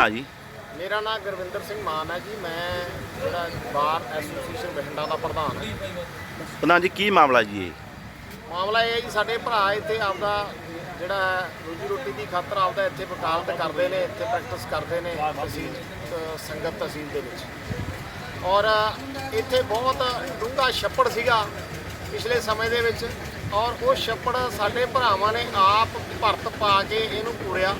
ਨਾਂ ਜੀ। ਮੇਰਾ ਨਾਮ ਗੁਰਵਿੰਦਰ ਸਿੰਘ ਮਾਨ ਹੈ ਜੀ। ਮੈਂ ਜਿਹੜਾ ਬਾਰ ਐਸੋਸੀਏਸ਼ਨ ਬਠਿੰਡਾ ਦਾ ਪ੍ਰਧਾਨ ਹਾਂ। ਪ੍ਰਧਾਨ ਜੀ ਕੀ ਮਾਮਲਾ ਜੀ ਇਹ? ਮਾਮਲਾ ਇਹ ਹੈ ਜੀ ਸਾਡੇ ਭਰਾ ਇੱਥੇ ਆਪਦਾ ਜਿਹੜਾ ਰੋਜੀ ਰੋਟੀ ਦੀ ਖਾਤਰ ਆਪਦਾ ਇੱਥੇ ਵਕਾਲਤ ਕਰਦੇ ਨੇ ਇੱਥੇ ਪ੍ਰੈਕਟਿਸ ਕਰਦੇ ਨੇ ਤਹਿਸੀਲ ਅ, ਸੰਗਤ ਤਹਿਸੀਲ ਦੇ ਵਿੱਚ। ਔਰ ਇੱਥੇ ਬਹੁਤ ਡੂੰਘਾ ਛੱਪੜ ਸੀਗਾ ਪਿਛਲੇ ਸਮੇਂ ਦੇ ਵਿੱਚ। ਔਰ ਉਹ ਛੱਪੜ ਸਾਡੇ ਭਰਾਵਾਂ ਨੇ ਆਪ ਭਰਤ ਪਾ ਕੇ ਇਹਨੂੰ ਪੂਰਿਆ।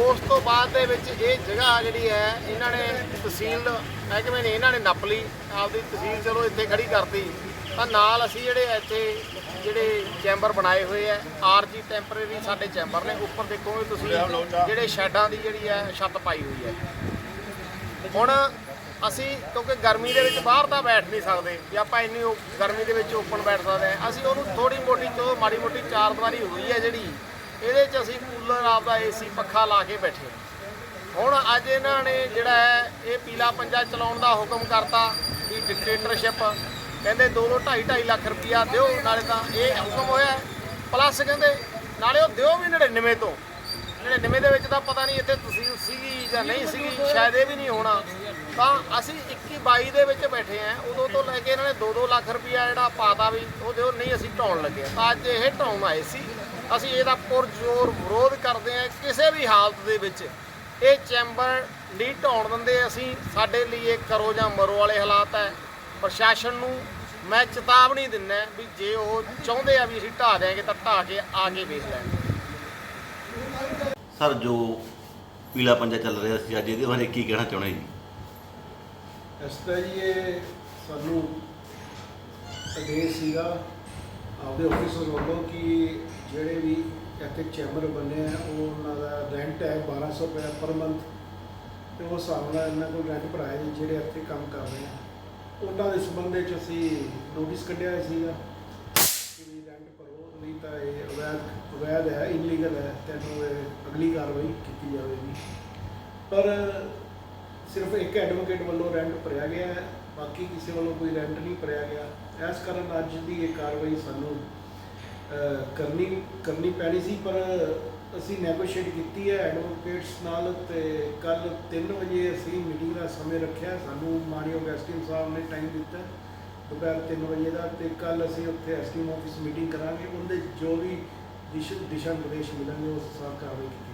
ਉਸ ਤੋਂ ਬਾਅਦ ਦੇ ਵਿੱਚ ਇਹ ਜਗ੍ਹਾ ਜਿਹੜੀ ਹੈ ਇਹਨਾਂ ਨੇ ਤਹਿਸੀਲ ਮਹਿਕਮੇ ਨੇ ਇਹਨਾਂ ਨੇ ਨੱਪ ਲਈ ਆਪਦੀ ਤਹਿਸੀਲ ਚਲੋ ਇੱਥੇ ਖੜੀ ਕਰਤੀ। ਤਾਂ ਨਾਲ ਅਸੀਂ ਜਿਹੜੇ ਇੱਥੇ ਜਿਹੜੇ ਚੈਂਬਰ ਬਣਾਏ ਹੋਏ ਆ ਆਰਜੀ ਟੈਂਪਰੇਰੀ ਸਾਡੇ ਚੈਂਬਰ ਨੇ ਉੱਪਰ ਦੇਖੋਗੇ ਤੁਸੀਂ ਜਿਹੜੇ ਸ਼ੈਡਾਂ ਦੀ ਜਿਹੜੀ ਹੈ ਛੱਤ ਪਾਈ ਹੋਈ ਹੈ। ਹੁਣ ਅਸੀਂ ਕਿਉਂਕਿ ਗਰਮੀ ਦੇ ਵਿੱਚ ਬਾਹਰ ਤਾਂ ਬੈਠ ਨਹੀਂ ਸਕਦੇ ਵੀ ਆਪਾਂ ਇੰਨੀ ਗਰਮੀ ਦੇ ਵਿੱਚ ਓਪਨ ਬੈਠ ਸਕਦੇ ਹਾਂ। ਅਸੀਂ ਉਹਨੂੰ ਥੋੜੀ ਮੋਟੀ ਤੋਂ ਮਾੜੀ ਮੋਟੀ ਚਾਰ ਦੀਵਾਰੀ ਹੋਈ ਹੈ ਜਿਹੜੀ ਇਹਦੇ 'ਚ ਅਸੀਂ ਕੂਲਰ ਆਪਦਾ ਏਸੀ ਪੱਖਾ ਲਾ ਕੇ ਬੈਠੇ ਹੁਣ ਅੱਜ ਇਹਨਾਂ ਨੇ ਜਿਹੜਾ ਹੈ, ਇਹ ਪੀਲਾ ਪੰਜਾ ਚਲਾਉਣ ਦਾ ਹੁਕਮ ਕਰਤਾ ਵੀ ਡਿਕਟੇਟਰਸ਼ਿਪ ਕਹਿੰਦੇ 2 2 2.5 2.5 ਲੱਖ ਰੁਪਇਆ ਦਿਓ, ਨਾਲੇ ਤਾਂ ਇਹ ਹੁਕਮ ਹੋਇਆ। ਪਲੱਸ ਕਹਿੰਦੇ, ਨਾਲੇ ਉਹ ਦਿਓ ਵੀ 99 ਤੋਂ। 99 ਦੇ ਵਿੱਚ ਤਾਂ ਪਤਾ ਨਹੀਂ ਇੱਥੇ ਤਹਿਸੀਲ ਸੀਗੀ ਜਾਂ ਨਹੀਂ ਸੀਗੀ ਸ਼ਾਇਦ ਇਹ ਵੀ ਨਹੀਂ ਹੋਣਾ। ਤਾਂ ਅਸੀਂ 21 22 ਦੇ ਵਿੱਚ ਬੈਠੇ ਆਂ ਉਦੋਂ ਤੋਂ ਲੈ ਕੇ ਇਹਨਾਂ ਨੇ 2-2 ਲੱਖ ਰੁਪਇਆ ਜਿਹੜਾ ਪਾਤਾ ਵੀ ਉਹ ਦਿਓ ਨਹੀਂ ਅਸੀਂ ਢਾਉਣ ਲੱਗੇ। ਤਾਂ ਅੱਜ ਇਹ ਢਾਉਣ ਆਏ ਸੀ। ਅਸੀਂ ਇਹਦਾ ਪੁਰਜ਼ੋਰ ਵਿਰੋਧ ਕਰਦੇ ਆਂ ਕਿਸੇ ਵੀ ਹਾਲਤ ਦੇ ਵਿੱਚ। ਇਹ ਚੈਂਬਰ ਨਹੀਂ ਢਾਉਣ ਦਿੰਦੇ ਅਸੀਂ ਸਾਡੇ ਲਈ ਇਹ ਕਰੋ ਜਾਂ ਮਰੋ ਵਾਲੇ ਹਾਲਾਤ ਹੈ। ਪ੍ਰਸ਼ਾਸਨ ਨੂੰ ਮੈਂ ਚੇਤਾਵਨੀ ਦਿੰਦਾ ਵੀ ਜੇ ਉਹ ਚਾਹੁੰਦੇ ਆ ਵੀ ਅਸੀਂ ਢਾਹ ਦਿਆਂਗੇ ਤਾਂ ਢਾਹ ਕੇ ਆ ਕੇ ਵੇਖ ਲੈਣ। ਸਰ, ਜੋ ਪੀਲਾ ਪੰਜਾ ਚੱਲ ਰਿਹਾ ਸੀ, ਅੱਜ ਇਹਦੇ ਬਾਰੇ ਕੀ ਕਹਿਣਾ ਚਾਹੁੰਦੇ ਜੀ? ਇਸ ਤਰ੍ਹਾਂ ਜੀ ਇਹ ਸਾਨੂੰ ਆਦੇਸ਼ ਸੀਗਾ ਆਪਦੇ ਆਫਿਸਰ ਵੱਲੋਂ ਕਿ ਜਿਹੜੇ ਵੀ ਇੱਥੇ ਚੈਂਬਰ ਬਣੇ ਆ, ਉਹ ਉਹਨਾਂ ਦਾ ਰੈਂਟ ਹੈ 1200 ਰੁਪਏ ਪਰ ਮੰਥ ਤੇ ਉਸ ਹਿਸਾਬ ਨਾਲ ਇਹਨਾਂ ਕੋਲ ਰੈਂਟ ਭਰਾਇਆ ਜੀ, ਜਿਹੜੇ ਇੱਥੇ ਕੰਮ ਕਰ ਰਹੇ ਆ। ਉਹਨਾਂ ਦੇ ਸੰਬੰਧ ਵਿੱਚ ਅਸੀਂ ਨੋਟਿਸ ਕੱਢਿਆ ਸੀਗਾ ਕਿ ਰੈਂਟ ਭਰੋ, ਨਹੀਂ ਤਾਂ ਇਹ ਅਵੈਧ ਹੈ ਇਲੀਗਲ ਹੈ, ਤੈਨੂੰ ਇਹ ਅਗਲੀ ਕਾਰਵਾਈ ਕੀਤੀ ਜਾਵੇਗੀ। ਪਰ ਸਿਰਫ ਇੱਕ ਐਡਵੋਕੇਟ ਵੱਲੋਂ ਰੈਂਟ ਭਰਿਆ ਗਿਆ ਹੈ, ਬਾਕੀ ਕਿਸੇ ਵੱਲੋਂ ਕੋਈ ਰੈਂਟ ਨਹੀਂ ਭਰਿਆ ਗਿਆ। ਇਸ ਕਾਰਨ ਅੱਜ ਦੀ ਇਹ ਕਾਰਵਾਈ ਸਾਨੂੰ ਕਰਨੀ ਕਰਨੀ ਪੈਣੀ ਸੀ, ਪਰ ਅਸੀਂ ਨੈਗੋਸ਼ੀਏਟ ਕੀਤੀ ਹੈ ਐਡਵੋਕੇਟਸ ਨਾਲ ਤੇ ਕੱਲ 3 ਵਜੇ ਅਸੀਂ ਮੀਟਿੰਗ ਦਾ ਸਮੇਂ ਰੱਖਿਆ। ਸਾਨੂੰ ਮਾਨਯੋਗ ਐਸਟੀਐਮ ਸਾਹਿਬ ਨੇ ਟਾਈਮ ਦਿੱਤਾ ਦੁਪਹਿਰ 3 ਵਜੇ ਦਾ ਤੇ ਕੱਲ ਅਸੀਂ ਉੱਥੇ ਐਸਟੀਐਮ ਆਫਿਸ ਮੀਟਿੰਗ ਕਰਾਂਗੇ। ਉਹਦੇ ਜੋ ਵੀ ദിശ ദിശാനിർദ്ദേശമില്ലെന്ന് സർക്കാർ അറിയിക്കും